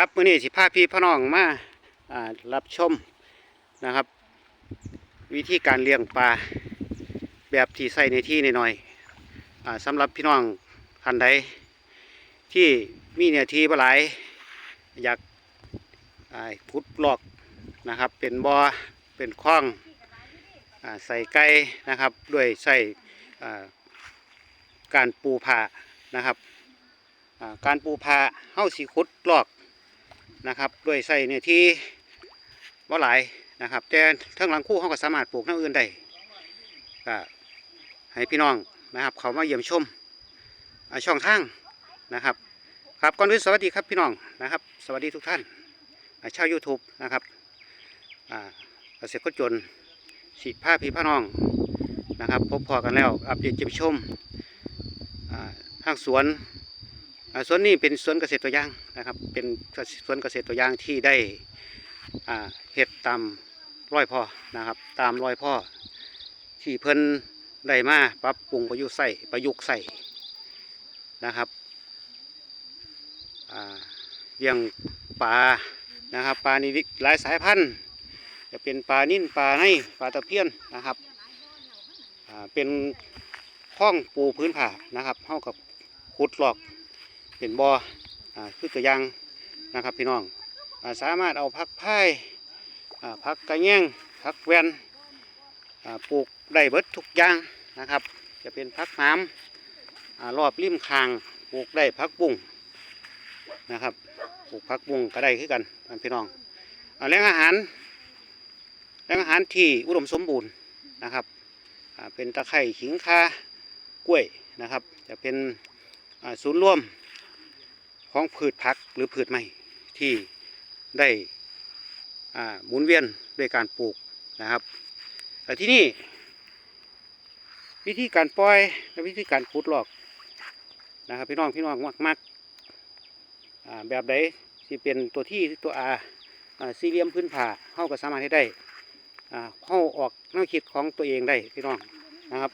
ครับมื้อนี้สิพาพี่พ่อน้องมาอ่ารับชมนะครับ วิธีการเลี้ยงปลาแบบที่ใส่ในที่น้อยๆอาสำหรับพี่น้องท่านใดที่มีเนื้อที่บ่หลอยากขุดลอกนะครับ เป็นบ่อเป็นคลองอใส่ไก่นะครับ ด้วยใส่การปูผ่านะครับการปูผ่าเฮาสิขุดลอก นะครับด้วยใส่เนี่ยที่บ่หลายนะครับ แต่ทั้งหลังคู่เขาก็สามารถปลูกน้ำอื่นได้ก็ให้พี่น้องนะครับ เขามาเยี่ยมชมช่องทางนะครับ ครับก่อนอื่นสวัสดีครับพี่น้องนะครับ สวัสดีทุกท่านชาว YouTube นะครับเกษตรกรจนสิผ้าพี่พ่น้องนะครับ พบพอกันแล้วอัปเดตเยี่ยมชมอ่าทางสวน สวนนี้เป็นสวนเกษตรตัวอย่างนะครับ เป็นสวนเกษตรตัวอย่างที่ได้เห็ดตามร้อยพ่อนะครับ ตามร้อยพ่อที่เพิ่นได้มาปรับปรุงประยุกต์ใส่ประยุกต์ใส่นะครับอ่าเลี้ยงปลานะครับปลานี่หลายสายพันธุ์ จะเป็นปลานิ่นปลาในปลาตะเพียนนะครับเป็นข้องปูพื้นผ่านะครับเท่ากับขุดหลอก เป็นบอ่ออ่าคือตัวอย่างนะครับพี่น้องอาสามารถเอาพักไผ่พักกระแยงพักแวนปลูกได้เบิดทุกอย่างนะครับ จะเป็นพักน้ำอรอบริมคางปลูกได้พักบุ้งนะครับปลูกพักบุ้งก็ได้คือกันท่านพี่น้องอแหล่งอาหารแหล่งอาหารที่อุดมสมบูรณ์นะครับเป็นตะไคร่ขิงคากล้วยนะครับ จะเป็นศูนย์รวม ของพืชผักหรือพืชไม้ที่ได้หมุนเวียนด้วยการปลูกนะครับแต่ที่นี่วิธีการปล่อยและวิธีการขุดหลอกนะครับพี่น้องพี่น้องมากมากแบบใดที่เป็นตัวที่ตัวอาสี่เหลี่ยมพื้นผ่าเข้าก็สามารถให้ได้เข้าออกแนวคิดของตัวเองได้พี่น้องนะครับ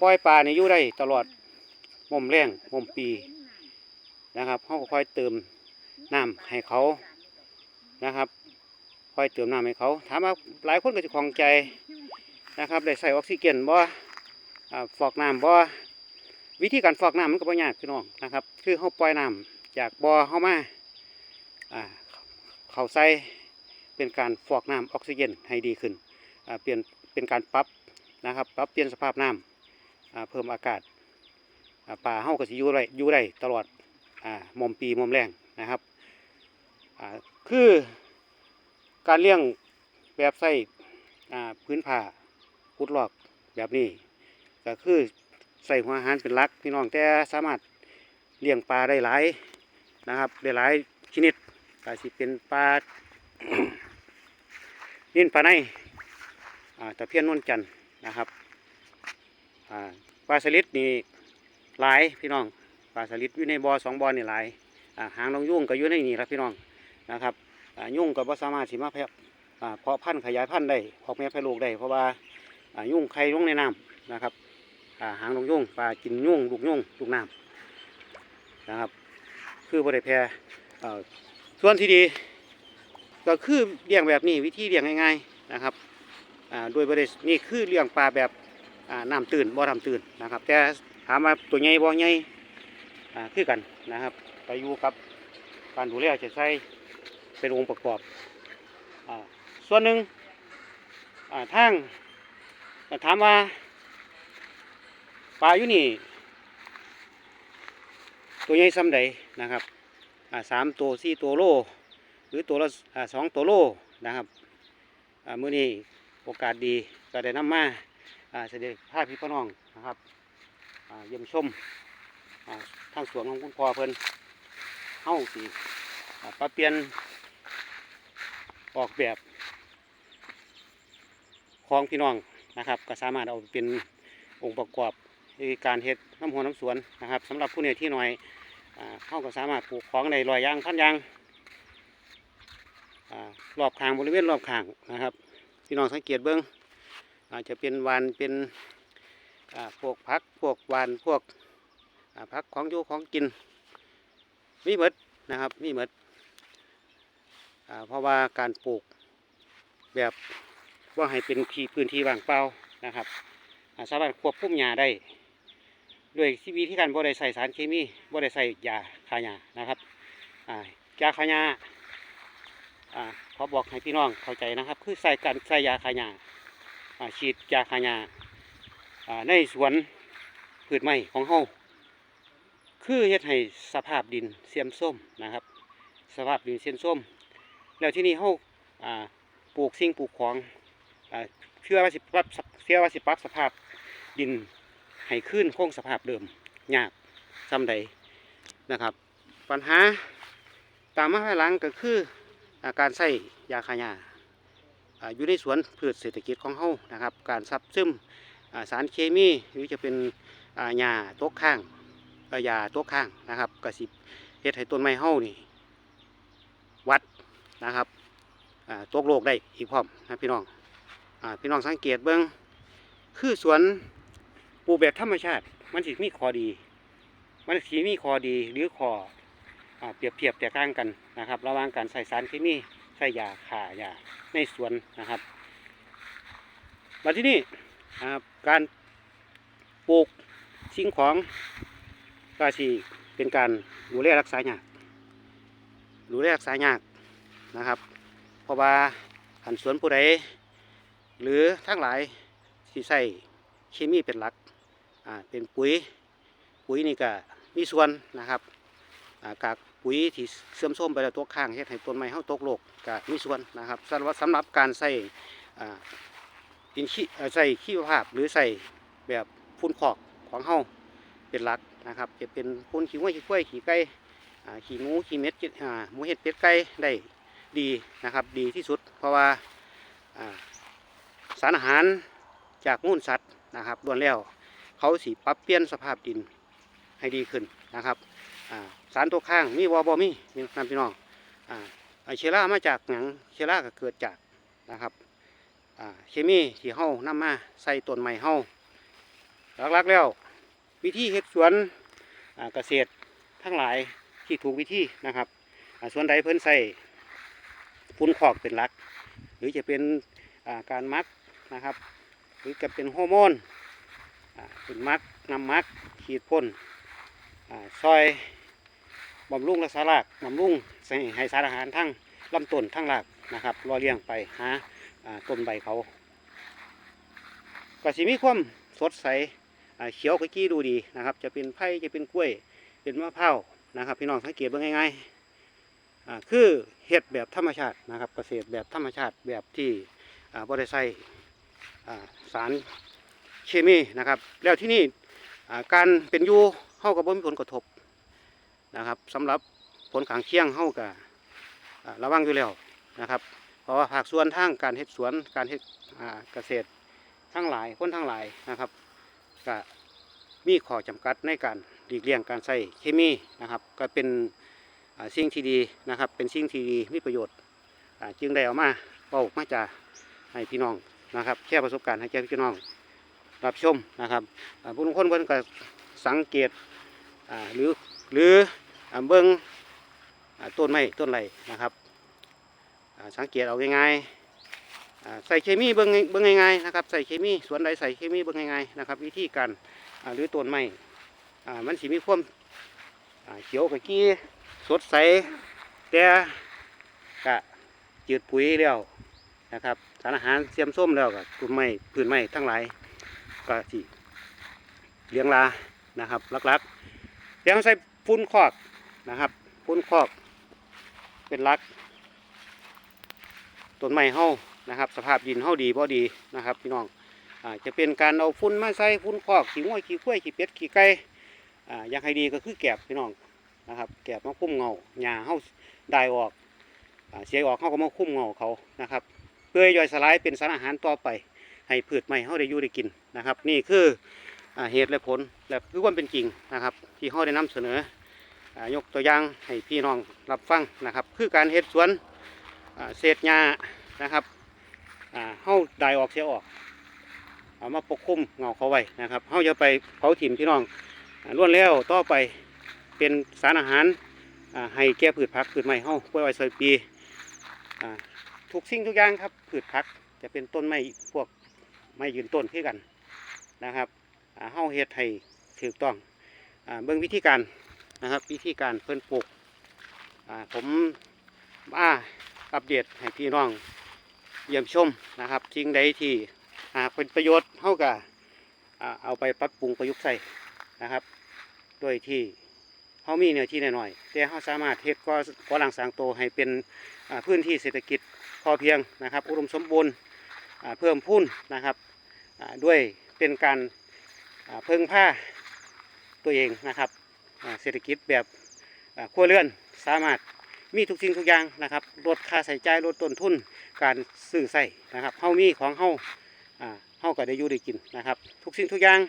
ปล่อยปลาในยู่ได้ตลอดมุมแรงมุมปี นะครับเขาก็ค่อยเติมน้ำให้เขานะครับ ค่อยเติมน้ำให้เขาถามว่าหลายคนก็จะคลองใจนะครับได้ใส่ออกซิเจนบ่อ่าฟอกน้ำบ่วิธีการฟอกน้ำมันก็บ่ยากพี่น้องนะครับ คือเขาปล่อยน้ำจากบ่อเข้ามาอ่เขาใส่เป็นการฟอกน้ำออกซิเจนให้ดีขึ้นเปลี่ยนเป็นการปรับนะครับปรับเปลี่ยนสภาพน้ำอ่าเพิ่มอากาศป่าเฮาก็สิอยู่ได้อยู่ได้ตลอด อ่ามอมปีมอมแรงนะครับอ่าคือการเลี้ยงแบบใส่อ่าพื้นผ้าพุดหลอกแบบนี้ ก็คือใส่หัวอาหารเป็นลักพี่น้องแต่สามารถเลี้ยงปลาได้หลายนะครับได้หลายชนิดก็สิเป็นปลานิ่นปลาในอ่าตะเพียนนวลจันทร์นะครับปลาสลิดนี่หลายพี่น้อง ปลาสลิดอยู่ในบ่อสองบ่อนี่หลายหางนองยุ่งก็อยู่ในนี่ครับพี่น้องนะครับยุ่งก็บ่สามารถสิมาแพร่เพาะพันธุ์ขยายพันธุ์ได้ออกแม่แพร่ลูกได้เพราะว่ายุ่งไข่ลงในน้ำนะครับหางนองยุ่งปลากินยุ่งลูกยุ่งลูกน้ำนะครับ คือบ่ได้แพร่เอ่อส่วนที่ดีก็คือเลี้ยงแบบนี้วิธีเลี้ยงง่ายๆนะครับโดยบ่ได้นี่คือเลี้ยงปลาแบบน้ำตื่นบ่น้ำตื่นนะครับ แต่ถามว่าตัวใหญ่บ่ใหญ่อ่า คือกันนะครับ ไปอยู่กับการดูแลจะใช้เป็นองค์ประกอบอส่วนหนึ่งอ่าทางถามว่าปลาอยู่นี่ ตัวใหญ่ซ้ำใดนะครับสามตัวสี่ตัวโล หรือตัวละสองตัวโลนะครับอ่ามื้อนี้โอกาสดีก็ได้นำมาเสด็จพาพี่พ่อน้องนะครับเยี่ยมชม ทางสวนของคุณพ่อเพิ่นเฮาสิอ่าปรับเปลี่ยนออกแบบของพี่น้องนะครับ ก็สามารถเอาไปเป็นองค์ประกอบในการเฮ็ดน้ำหัวน้ำสวนนะครับสำหรับผู้เนี่ยที่หน่อยอ่าเฮาก็สามารถปลูกของในรอยยางพันยางอรอบข้างบริเวณรอบข้างนะครับ พี่น้องสังเกตเบิ้งอาจจะเป็นวานเป็นพวกพักพวกวานพวก พักของอยู่ของกิน มีหมดนะครับ มีหมดเพราะว่าการปลูกแบบว่าให้เป็นที่พื้นที่ว่างเปล่านะครับาสามารถควบคุมหญ้าได้ด้วยวิธีการบ่ได้ใส่สารเคมีบ่ได้ใส่ยาฆ่าหญ้านะครับยาฆ่าหญ้าอขอบอกให้พี่น้องเข้าใจนะครับ คือใส่การใส่ยาฆ่าหญ้าฉีดยาฆ่าหญ้าอ่าในสวนพืชไม้ของเฮา คือเฮ็ดให้สภาพดินเสียมส้มนะครับ สภาพดินเสียมส้ม แล้วที่นี่เฮาอ่าปลูกสิ่งปลูกของอ่าเชื่อว่าสิปรับเชื่อว่าสิปรับสภาพดินให้ขึ้นคงสภาพเดิมยากซ้ำใดนะครับ ปัญหาตามมาภายหลังก็คืออาการใส่ยาฆ่าหญ้าอ่าอยู่ในสวนพืชเศรษฐกิจของเฮานะครับ การซับซึมสารเคมีหรือจะเป็นอ่าหญ้าตกข้าง ยาตกข้างนะครับก็สิเฮ็ดให้ต้นไม้เฮ้านี่ วัดนะครับอ่าตกโลกได้อีกพร้อมนะพี่น้องอพี่น้องสังเกตเบิ้งคือสวนปลูกแบบธรรมชาติ มันสิมีข้อดี มันสิมีข้อดีหรือข้ออเปรียบเทียบแตกต่างกันนะครับ ระหว่างการใส่สารเคมีใส่ยาฆ่ายาในสวนนะครับมาที่นี่นะครับการปลูกสิ่งของ ก็สิเป็นการดูแลรักษาหญ้าดูแลรักษายากนะครับ เพราะว่าหันสวนผู้ใดหรือทั้งหลายที่ใส่เคมีเป็นหลักอ่าเป็นปุ๋ยปุ๋ยนี่ก็มีส่วนนะครับอ่ากากปุ๋ยที่เสื่อมโทรมไปแล้วตัวข้างเฮ็ดให้ต้นไม้เฮาตกโลกก็มีส่วนนะครับสำหรับสำหรับการใส่อ่าดินขี้ใส่ขี้ภาพหรือใส่แบบฟุ้นคอกของเฮาเป็นหลัก นะครับ จะเป็นฟุ้นขี้ห้วยขี้กล้วยขี้ไก่ขี่หมูขี่เม็ดหมูเห็ดเป็ดไก่ได้ดีนะครับ ดีที่สุด เพราะว่าสารอาหารจากมูลสัตว์นะครับล้วนแล้วเขาสีปรับเปลี่ยนสภาพดินให้ดีขึ้นนะครับสารตัวข้างมีวอบอมีมีนำพี่น้องอ่าไอเชื้อรามาจากหนังเชื้อราก็เกิดจากนะครับเคมีที่เฮานำมาใส่ต้นไม้เฮาหลักๆแล้ว วิธีเฮ็ดสวนเกษตรทั้งหลายที่ถูกวิธีนะครับสวนใดเพิ่นใส่ฟุ้นคอกเป็นหลัก หรือจะเป็นาการมักนะครับ หรือจะเป็นฮอร์โมนอ่าเป็นมักนำมักขีดพ่นซอยบำรุงรักษารากบำรุงใส่ให้สารอาหารทั้งลำต้นทั้งรากนะครับรอเลี้ยงไปหาต้นใบเขาก็สิมีความสดใส่ เขียวขจี้ดูดีนะครับ จะเป็นไผ่จะเป็นกล้วย เป็นมะพร้าวนะครับ พี่น้องสังเกตเบิ่งง่ายๆคือเฮ็ดแบบธรรมชาตินะครับ เกษตรแบบธรรมชาติแบบที่อ่าบ่ได้ใส่อ่ารเคมีนะครับ แล้วที่นี่การเป็นยู่เฮาก็บ่มีผลกระทบนะครับสำหรับผลขางเคียงเฮาก็อ่าระวังอยู่แล้วนะครับ เพราะว่าภาคส่วนทางการเฮ็ดสวนการเฮ็ดเกษตรทั้งหลายคนทั้งหลายนะครับ ก็มีข้อจำกัดในการหลีกเลี่ยงการใส่เคมีนะครับ ก็เป็นสิ่งที่ดีนะครับ เป็นสิ่งที่ดีมีประโยชน์จึงได้เอามาเป่ามาจะให้พี่น้องนะครับแค่ประสบการณ์ให้แก่พี่น้องรับชมนะครับผู้ลงคนเพิ่นก็สังเกตหรือหรือเบิ้งอ่าต้นไม้ต้นไรนะครับสังเกตเอาง่ายๆ ใส่เคมีเบิ้งเบิ้งง่ายๆนะครับใส่เคมีสวนใดใส่เคมีเบิ้งง่ายๆนะครับ วิธีการหรือต้นไม้อ่มันสิมีความเขียวกะกี้สดใสแต่กะจืดปุ๋ยแล้วนะครับสารอาหารเสียมส้มแล้วกับต้นไม้พืชไม้ทั้งหลายก็สิเลี้ยงลานะครับลักๆเลี้ยงใส่ฟุ้นคอกนะครับฟุ้นคอกเป็นลักต้นไม้เฮา นะครับ สภาพดินเฮาดีบ่ดีนะครับพี่น้องอาจะเป็นการเอาฟุ้นมาใส่ฟุ้นคอกขี้ง้วยขี้ข้วยขี้เป็ดขี้ไก่อ่าอยากให้ดีก็คือแกบพี่น้องนะครับแกบมาคุ้มเงาหญ้าเฮาได้ออกอเสียออกเฮาก็มาคุ้มเงาเขานะครับ เพื่อย่อยสลายเป็นสารอาหารต่อไป ให้พืชใหม่เฮาได้อยู่ได้กินนะครับ นี่คือเหตุและผลและคือความเป็นจริงนะครับ ที่เฮาได้นำเสนอยกตัวอย่างให้พี่น้องรับฟังนะครับ คือการเฮ็ดสวนเศษหญ้านะครับ อ่าเฮาได้ออกเสียออก เอามาปกคลุมเงาเขาไว้นะครับเฮาจะไปเผาถิ่มพี่น้องล้วนแล้วต่อไปเป็นสารอาหารให้แก่พืชผักพืชไม้เฮาไว้ไว้ซอยปีอ่าทุกสิ่งทุกอย่างครับพืชผักจะเป็นต้นไม้พวกไม้ยืนต้นคือกันนะครับเฮาเฮ็ดให้ถูกต้องอเบิ่งวิธีการนะครับวิธีการเพิ่นปลูกอ่าผมมาอัปเดตให้พี่น้อง เยี่ยมชมนะครับสิ่งใดที่อ่าเป็นประโยชน์เฮาก็อ่าเอาไปปรับปรุงประยุกต์ใส่นะครับ โดยที่เฮามีเนื้อที่หน้อยๆแต่เฮาสามารถเฮ็ก่อก่อหลังสร้างโตให้เป็นพื้นที่เศรษฐกิจพอเพียงนะครับ อุดมสมบูรณ์เพิ่มพูนนะครับด้วยเป็นการเพิ่งผ้าตัวเองนะครับเศรษฐกิจแบบครัวเรือนสามารถมีทุกสิ่งทุกอย่างนะครับลดค่าใช้จ่ายลดต้นทุน การซื้อใส่นะครับเฮามีของเฮาอ่าเฮาก็ได้อยู่ได้กินนะครับ ทุกสิ่งทุกอย่าง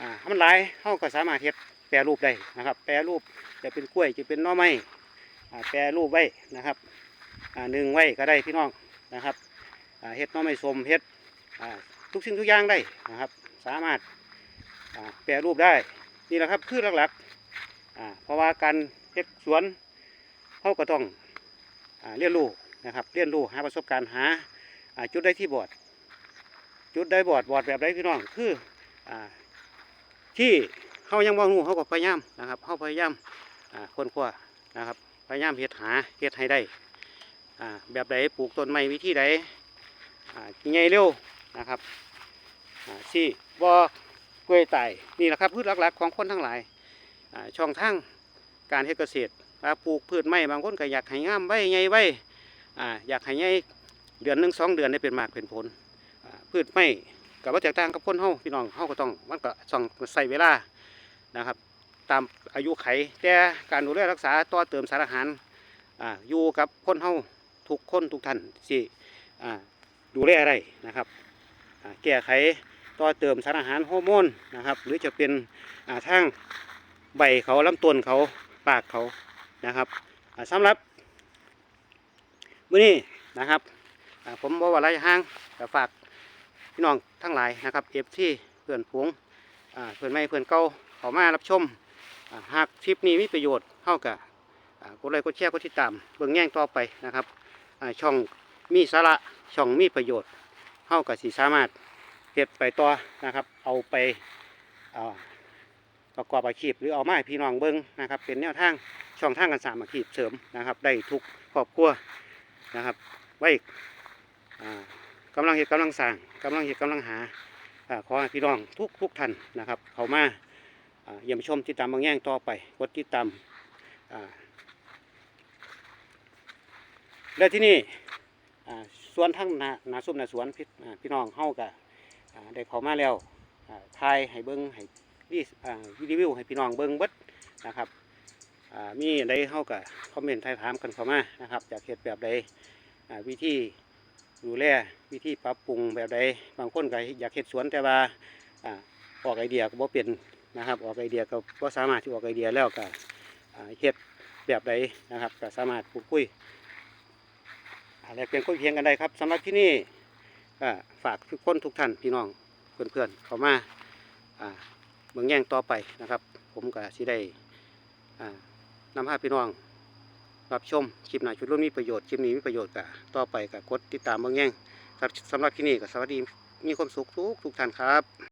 อ่าถ้ามันหลายเฮาก็สามารถเฮ็ดแปรรูปได้นะครับ แปรรูปจะเป็นกล้วยจะเป็นหน่อไม้อ่าแปรรูปไว้นะครับอ่าหนึ่งไว้ก็ได้พี่น้องนะครับอ่าเฮ็ดหน้อไม่สมเฮ็ดอ่าทุกสิ่งทุกอย่างได้นะครับ สามารถอ่าแปรรูปได้นี่แหละครับคือหลักๆอ่าเพราะว่าการเฮ็ดสวนเขาก็ต้องอ่าเรียนรู้ นะครับเรียนรู้หาประสบการณ์หาจุดได้ที่บอด จุดได้บอดบอดแบบไรพี่น้องคืออที่เขายังมองรู้เขาก็พยายามนะครับเขาพยายามค้นคว้านะครับพยายามเฮ็ดหาเฮ็ดให้ได้แบบใดปลูกต้นไม้วิธีใดอ่าใหญ่เร็วนะครับที่บ่กล้วยไต่นี่แหละครับพืชหลักๆของคนทั้งหลายช่องทางการเฮ็ดเกษตรอ่าปลูกพืชไม้บางคนก็อยากให้งามไว้ใหญ่ไว้ อ่าอยากให้ใหญ่เดือนหนึ่งสองเดือนได้เป็นมากเป็นผลพืชไม้กับว่าแตกต่างกับคนเฮาพี่น้องเฮาก็ต้องมันก็ต้องใส่เวลานะครับ ตามอายุไขแต่การดูแลรักษาต่อเติมสารอาหารอ่าอยู่กับคนเฮาทุกคนทุกท่านสิอ่าดูแลอะไรนะครับแก้ไขต่อเติมสารอาหารฮอร์โมนนะครับ หรือจะเป็นอ่าทางใบเขาลำต้นเขาปากเขานะครับสำหรับ มื้อนี้นะครับผมบอกว่าไรห้างแต่ฝากพี่น้องทั้งหลายนะครับเอฟที่เพื่อนผงเพื่อนไม่เพื่อนเก่าขามารับชมหากคลิปนี้มีประโยชน์เท่ากับกดไลค์กดแชร์กดติดตามเบิ่งแย่งต่อไปนะครับช่องมีสาระช่องมีประโยชน์เฮากับสีสามารถเฮ็ดไปต่อนะครับ เอาไปประกอบอาชีพหรือเอามาให้พี่น้องเบิ่งนะครับ เป็นแนวทางช่องทางการสางอาชีพเสริมนะครับ ได้ทุกครอบครัว นะครับ ไว้อ่ากำลังเฮ็ดกำลังสร้างกำลังเฮ็ดกำลังหาอขอพี่น้องทุกทุกท่านนะครับ เข้ามาอ่าเยี่ยมชมติดตามบางแย่งต่อไปกดติดตามแล้วที่นี่สวนทั้งนานาซุ่มนาสวนพี่พน้องเฮากับได้เข้ามาแล้วอ่ายให้เบิ้งให้รีวิวให้พี่น้องเบิ้งเบิดนะครับ มีอันใดเฮากับคอมเมนต์ถ่ายถามกันเข้ามานะครับอยากเฮ็ดแบบใดวิธีดูแลวิธีปรับปรุงแบบใดบางคนก็อยากเฮ็ดสวนแต่ว่าออกไอเดียก็บ่เป็นนะครับ ออกไอเดียก็บ่สามารถที่ออกไอเดียแล้วก็เฮ็ดแบบใดนะครับก็สามารถพูดคุยอะไรเปลี่ยนคุยเพียงกันได้ครับสำหรับที่นี่ฝากทุกคนทุกท่านพี่น้องเพื่อนๆเข้ามาอ่าเมืองแย่งต่อไปนะครับ ผมก็สิได้อ่า นำพาพี่น้อง รับชมคลิปหนาชุดรุ่นมีประโยชน์คลิปนี้มีประโยชน์ก็ต่อไปก็กดติดตามเมืองแย่งสำหรับที่นี่ก็สวัสดีมีความสุขทุกทุกท่านครับ